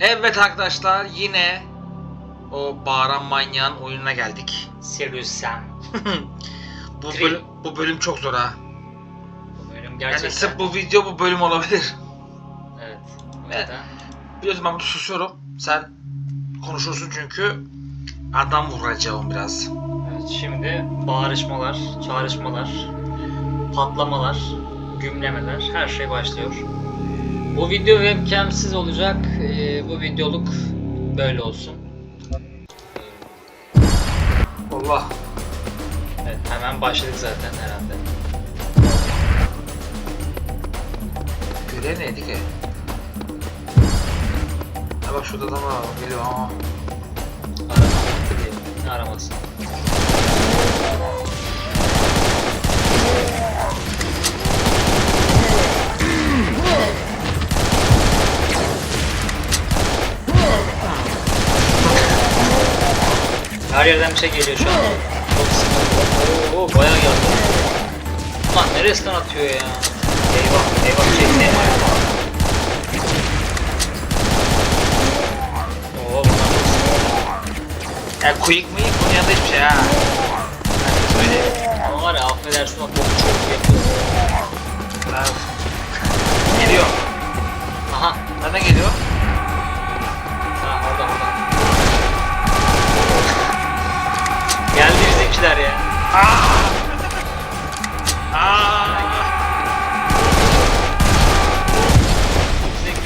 Evet arkadaşlar yine o bağıran manyağın oyununa geldik. Serious Sam. bu, Tri- bölüm, bu bölüm çok zor ha. Bu bölüm Yani gerçekten. sırf bu video bu bölüm olabilir. Evet. Evet. Biliyorsun ben burada susuyorum. Sen konuşursun çünkü adam vuracağım biraz. Evet, şimdi bağırışmalar, çağrışmalar, patlamalar, gümlemeler her şey başlıyor. Bu video webcamsiz olacak. Ee, bu videoluk böyle olsun. Allah. Evet hemen başladık zaten herhalde. Görev neydi ki? Ha bak şurada adam var. Geliyor ama. Arama diye. Her yerden bir şey geliyor şu an. Çok sıkıntı. Oo, bayağı geldi. Ulan neresinden atıyor ya? Eyvah, eyvah çekti. Oo, bunlar çok sıkıntı. Ya quick mıyık bunun yanında hiçbir şey ha. Ben de söyleyeyim. Ama var ya affedersin o boku çok yapıyor. Evet. Geliyor. Aha. Nereden geliyor? Bizimkiler ya. Aa! Biz?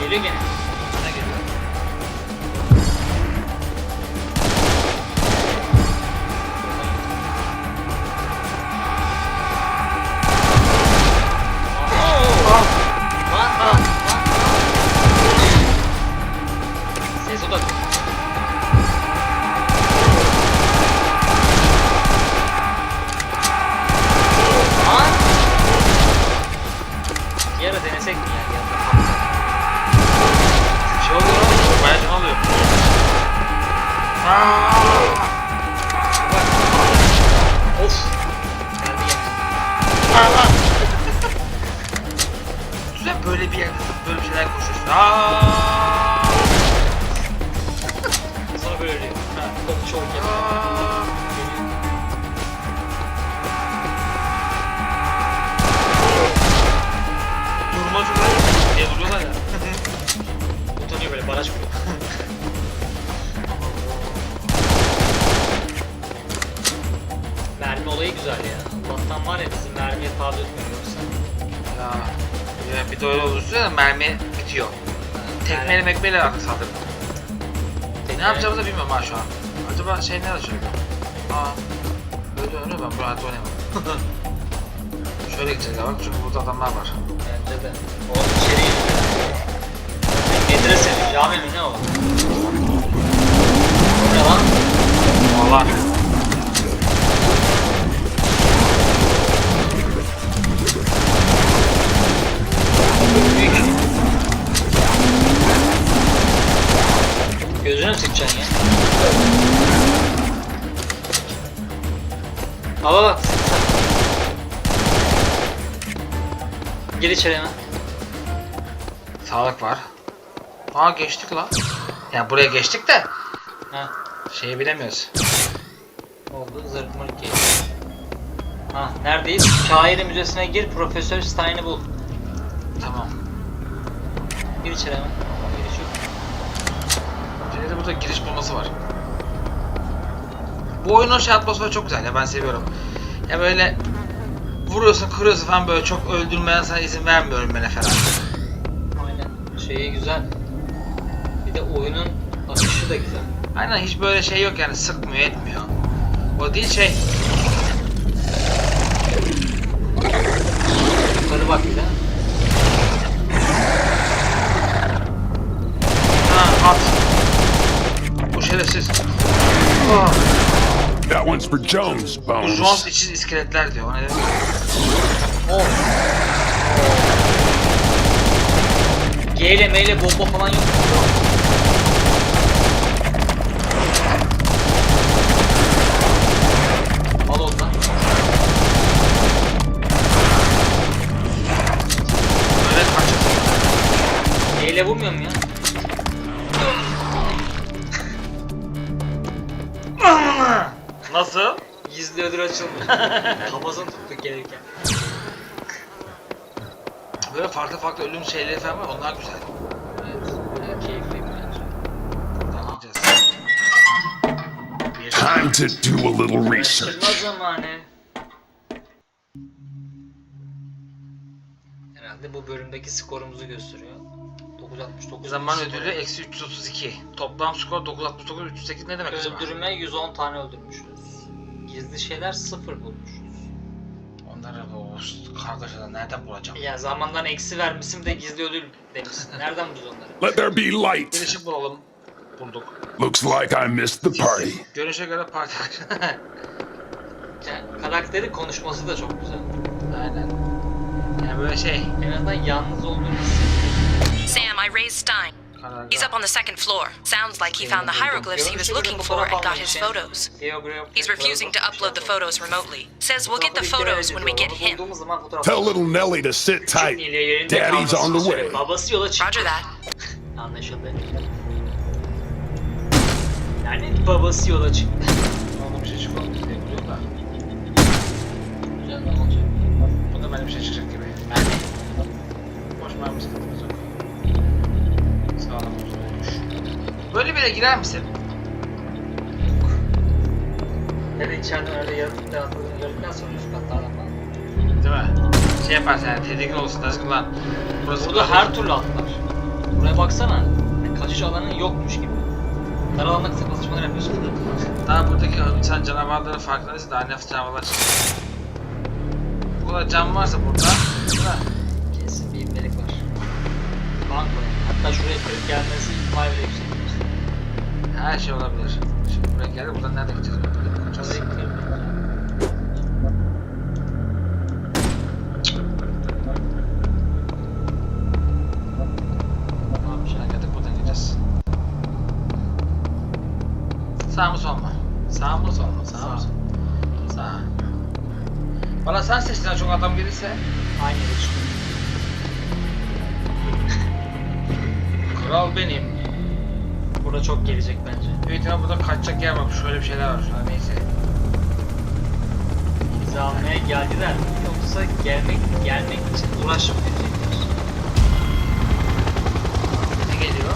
Geliyor gene. Çok! Durma şurada. Diye duruyorlar ya. Utanıyor böyle baraj kuruyor. Mermi olayı güzel ya. Allah'tan var ya bizim mermiye tabi etmiyor yoksa. Ya, ya bir de öyle olursa da mermi bitiyor. Tekmeyle mekmeyle saldırın. Ne yapacağımızı bilmiyorum ha şu an. Acaba şey ne açıyor? Aa, böyle oynuyor ben bu hayatta oynayamam. Şöyle gideceğiz ya bak çünkü burada adamlar var. Bence de. O içeri. Medrese mi? Cami mi? Ne o? O ne lan? Valla. Büyük. Gözüne mi sıkacaksın ya? Baba bak. Gir içeri hemen. Sağlık var. Aa geçtik la. Ya buraya geçtik de Ha. şeyi bilemiyoruz. Oldu? Zırhmalık geliyor. Ha, neredeyiz? Şairi Müzesi'ne gir, Profesör Stein'i bul. Tamam. Gir içeri hemen. Giriş yok. Şimdi de burada giriş bulması var. Bu oyunun şey atmosferi çok güzel ya ben seviyorum. Ya böyle vuruyorsun kırıyorsun falan böyle çok öldürmeye sana izin vermiyorum ben falan. Aynen. Şeyi güzel. Bir de oyunun akışı da güzel. Aynen hiç böyle şey yok yani sıkmıyor etmiyor. O değil şey. That one's for Jones, Bones. Jones için iskeletler diyor. O ne demek? Oh. G ile M ile bomba falan yok. Al ondan. Böyle kaçır. Ele vurmuyor mu ya? Nasıl? Gizli ödül açıldı. Kafasını tuttuk gelirken. Böyle farklı farklı ölüm şeyleri falan var. Onlar güzel. Evet. evet keyifliyim bence. Deneyeceğiz. Bir. Time to do a little research. Araştırma zamanı. Herhalde bu bölümdeki skorumuzu gösteriyor. 969. Zaman ödülü eksi 332. Toplam skor 969 308 ne demek acaba? Öldürme 110 tane öldürmüşüz. Gizli şeyler 0 bulmuşuz. Onları o kargaşadan nereden bulacağım? Ya zamandan eksi vermişsin de gizli ödül demişsin. Nereden bulacağız onları? Let there be light. Gelişip bulalım. Bulduk. Looks like I missed the party. Görünüşe göre parti. Yani karakteri konuşması da çok güzel. Aynen. Yani böyle şey. En azından yalnız olduğunu hissediyorum. Sam, I raised Stein. Karargah. He's up on the second floor. Sounds like he found the hieroglyphs he was looking for and got his photos. He's refusing to upload the photos remotely. Says we'll get the photos when we get him. Tell little Nelly to sit tight. Daddy's on the way. Babası yola çıktı. Roger that. Anlaşıldı. Yani babası yola çıktı. Ona bir şey çıkalım diye biliyorum da. Güzel ne olacak? Bunda böyle bir şey çıkacak gibi. Yani Boş mermi sıkıntımız yok. Sağlam olmuş. Böyle bir yere girer misin? ya da içeriden öyle yaratıklar atıldığını gördükten sonra üst katlardan falan. Değil mi? Şey yaparsın yani tedirgin olsun dersin lan. Burası Burada her türlü atlar. Buraya baksana. Kaçış alanın yokmuş gibi. Dar alanda kısa basışmalar yapıyorsun. Daha buradaki sen canavarların farkındaysa daha nefis canavarlar çıkıyor. Bu kadar can varsa burada. Değil mi? Her şey olabilir. Şimdi buraya geldi buradan nerede gideceğiz? Böyle kaçacağız. Yapacağız? Şuna geldik buradan gideceğiz. Sağ mı sol mu? Sağ mı sol mu? Sağ mı sol mu? Sağ. Bana sen seçtiğinden çok adam gelirse Aynı yere çıkıyor. kral benim. Burada çok gelecek bence. Büyük ihtimal burada kaçacak yer var. Şöyle bir şeyler var şurada neyse. Bizi almaya geldiler mi? Yoksa gelmek gelmek için uğraşıp gidecekler. Ne geliyor?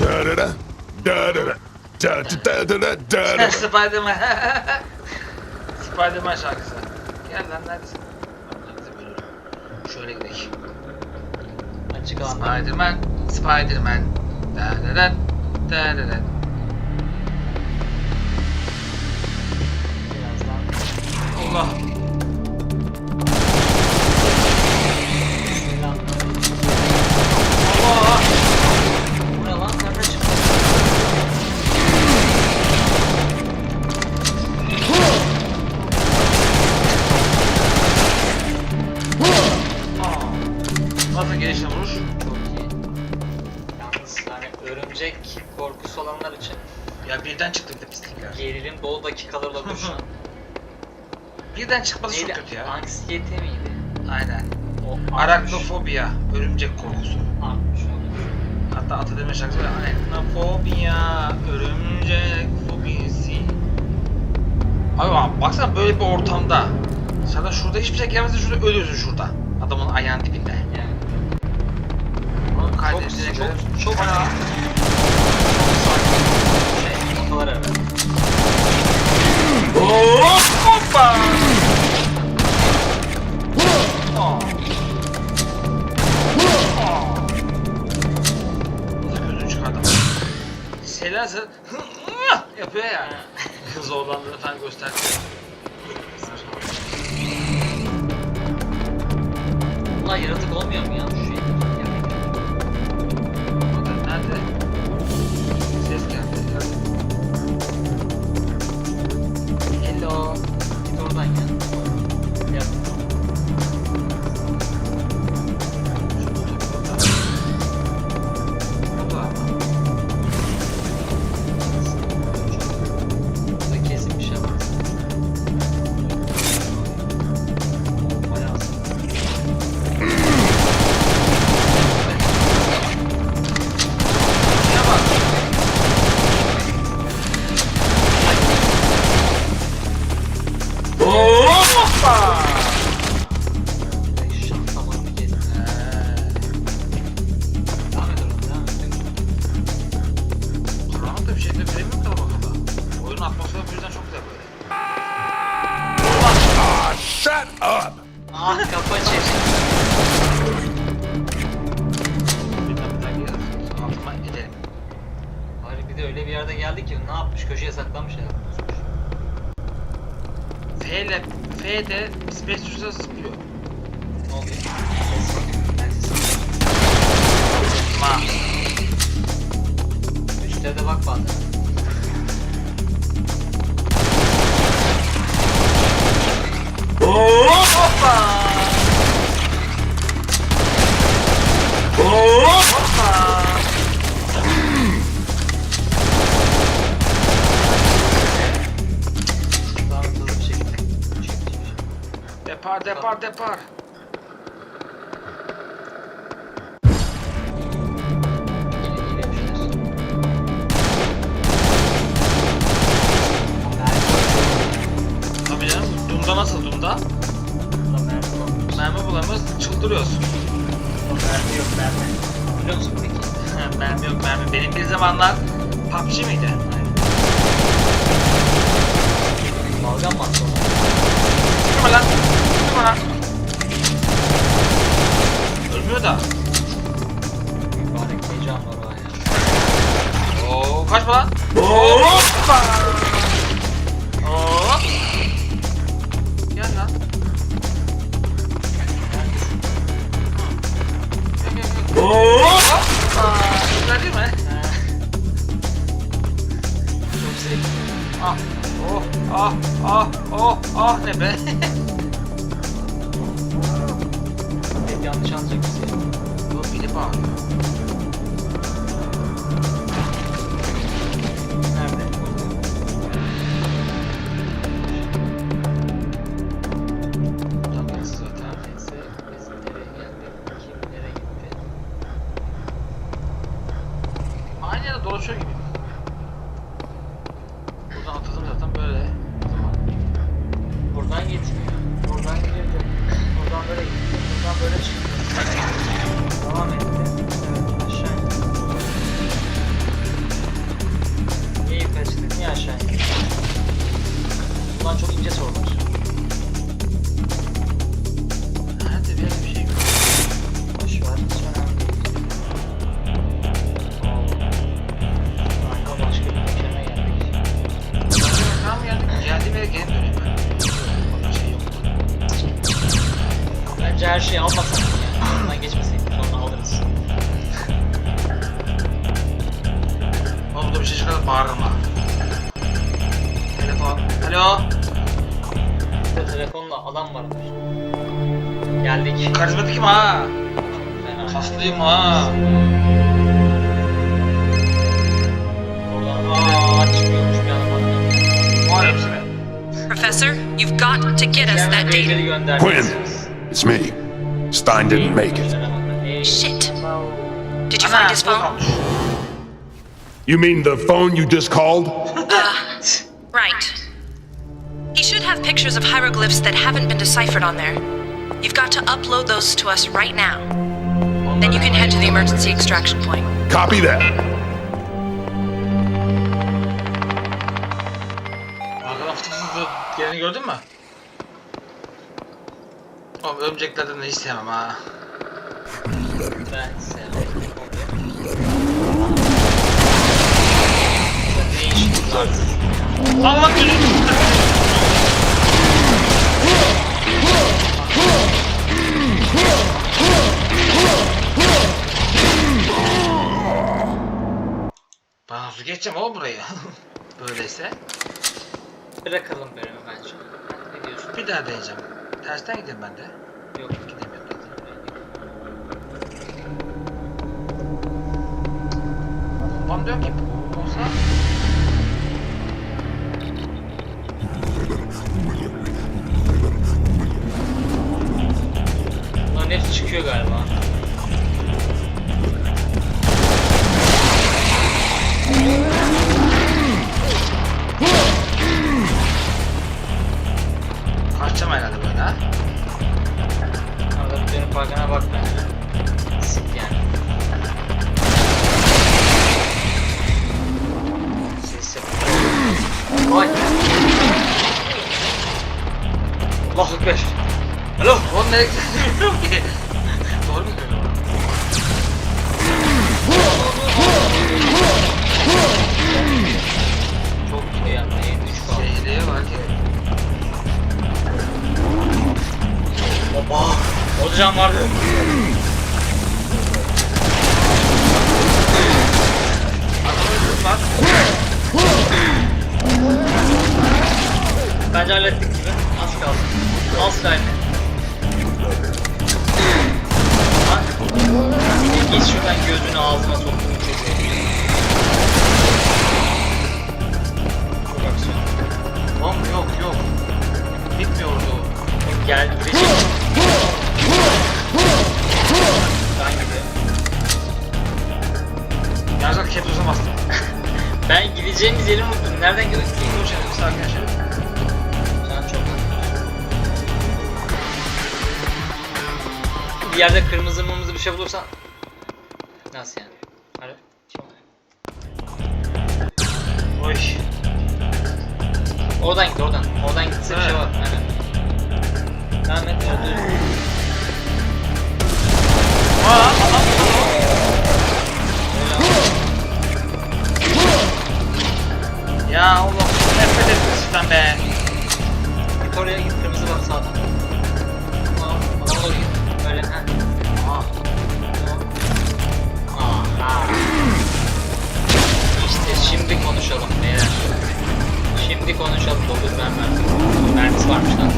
Da da da. Da da da. Da da da da da da. Spiderman. Spiderman şarkısı. Gel lan neredesin? Şöyle gidelim. Açık alanda. Spiderman, Spiderman. Allah. Birden çıkması çok Neydi? kötü ya. Anksiyete miydi? Aynen. O Araknofobiya, örümcek korkusu. Artmış. Hatta Atademir şarkısı var. Araknofobiya, örümcek fobisi. Abi bak, baksana böyle bir ortamda. Sana şurada hiçbir şey gelmezse şurada ölüyorsun şurada. Adamın ayağın dibinde. Yani. Oğlum Çok, kaydettiğine göre. çok, çok, Bayağı- şey, noktalar evet. Hop hoppa. Aa. Aa. Bu da gözünü çıkardım. Şeylerse yapıyor ya. Zorlandığını falan gösterdi. Bunlar yaratık olmuyor mu ya Üçte de bak bazen. Hoppa. Hoppa. Bir şekilde. Çekmiş. Depar depar depar. Çıldırıyoruz. Ulan mermi yok mermi. Biliyor musun peki? mermi yok mermi. Benim bir zamanlar PUBG miydi? Balgam mı attı ona? Çıkma lan. Çıkma lan. Ölmüyor da. Mübarek heyecan var ya. Oo, kaçma lan. Hoppa. Çok zevkli. Ah. Oh. Ah. Ah. Oh. Ah ne be. Hep yanlış anlayacak bizi. Bu beni bağırıyor. Buradan Alo. Bir de telefonla adam varmış. Geldik. Karizmatikim ha. Fena. Kaslıyım ha. Oradan aaa çıkıyormuş bir adam hatta. Var ya seni. Professor, you've got to get us that data. Quinn, it's me. Stein didn't make it. Shit. Did you find his burada phone? You mean the phone you just called? Right. He should have pictures of hieroglyphs that haven't been deciphered on there. You've got to upload those to us right now. Then you can head to the emergency extraction point. Copy that. Arkadan fıtık fıtık geleni gördün mü? Oğlum örümceklerden de hiç sevmem ha. Ben sevdim. Ne işin var? Allah gözüm. Ben nasıl geçeceğim oğlum burayı? Böyleyse. Bırakalım bölümü bence. Ne diyorsun? Bir daha deneyeceğim. Tersten gideyim ben de. Yok. Gidemiyorum zaten. Babam diyor ki olsa Bunların hepsi çıkıyor galiba. kaçacağım herhalde böyle ha. Arada bir dönüp arkana bak bence. Sik yani. Ses yap. Vay. Allahu Ekber. Alo. Oğlum nereye bilmiyorum ki. Doğru mu görüyorum? Çok iyi yaptı. 3 kaldı. Seyriye var ya. Oba. Hocam vardı. Bence hallettik gibi. Az kaldı. Az kaldı. Git şuradan gözünü ağzına soktuğunu çocuğu. Aksiyon. Oğlum yok yok. Bitmiyordu. Gel Recep. Ben gidiyorum. Yalnız bak kedi bastım. Ben gideceğimiz yeri unuttum. Nereden gidiyoruz ki? Dur şimdi Bir yerde kırmızı mırmızı bir şey bulursan Nasıl yani? Hadi. Kim? Oy. Oradan git oradan. Oradan gitse bir şey var. Aynen. Devam et. orada. Aa adam. Öyle. Ya oğlum nefret ettim sizden be. Git oraya git. Kırmızı var sağda. İşte şimdi konuşalım beyler. Şimdi konuşalım. Doldur ben verdim. Mermisi varmış lan.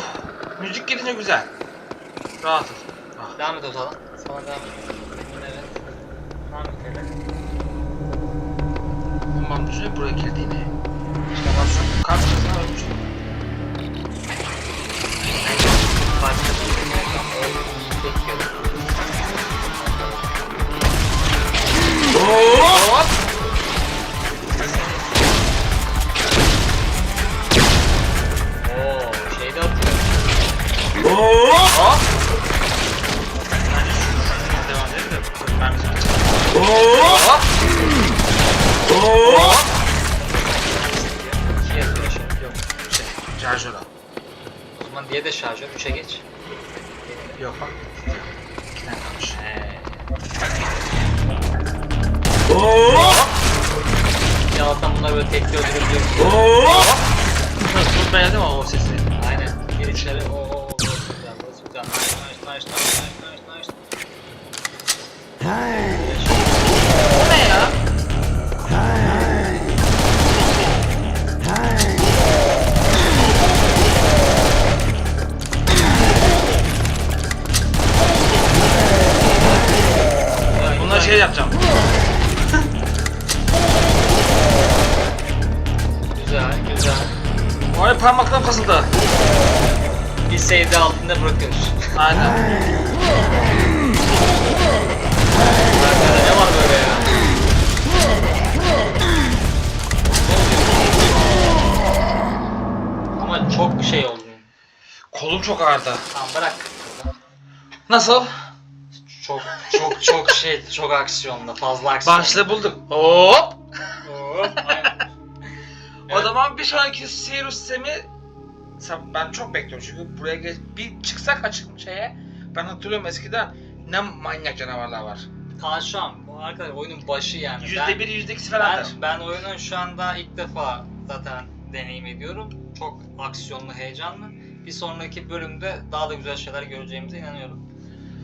Oh. Müzik gidince güzel. Rahatız. Ah. Devam et o zaman. Sana devam et. Evet. Devam et öyle. Ulan düşünün buraya girdiğini. İşte bak şu kart kızına ölmüş. Hop. Oo, Hop. Bence şu şuradan devam edelim de mermisi bitsin. Hop. Hop. Şey yapacağım. Güzel, güzel. Vay parmaklarım kasıldı. Bir sevdi altında bırakıyoruz. Aynen. Arkada ne var böyle ya? Ama çok şey oldu. Kolum çok ağrıdı. Tamam bırak. Nasıl? Çok çok çok şey çok aksiyonda fazla aksiyon. Başlığı bulduk. Hop. Hop, aynen. O zaman bir sonraki Sirius Sen- ben çok bekliyorum çünkü buraya geç bir çıksak açık şeye ben hatırlıyorum eskiden ne manyak canavarlar var. Kaan şu an bu arkadaş oyunun başı yani. Yüzde bir, yüzde ikisi falan ben, da. ben oyunun şu anda ilk defa zaten deneyim ediyorum. Çok aksiyonlu, heyecanlı. Bir sonraki bölümde daha da güzel şeyler göreceğimize inanıyorum.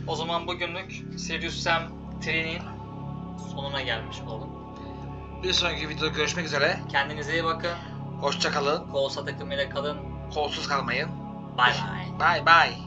O zaman bugünlük Serious Sam 3'nin sonuna gelmiş olalım. Bir sonraki videoda görüşmek üzere. Kendinize iyi bakın. Hoşça kalın. Kolsa takımıyla kalın. Kolsuz kalmayın. Bay bay. Bye bye.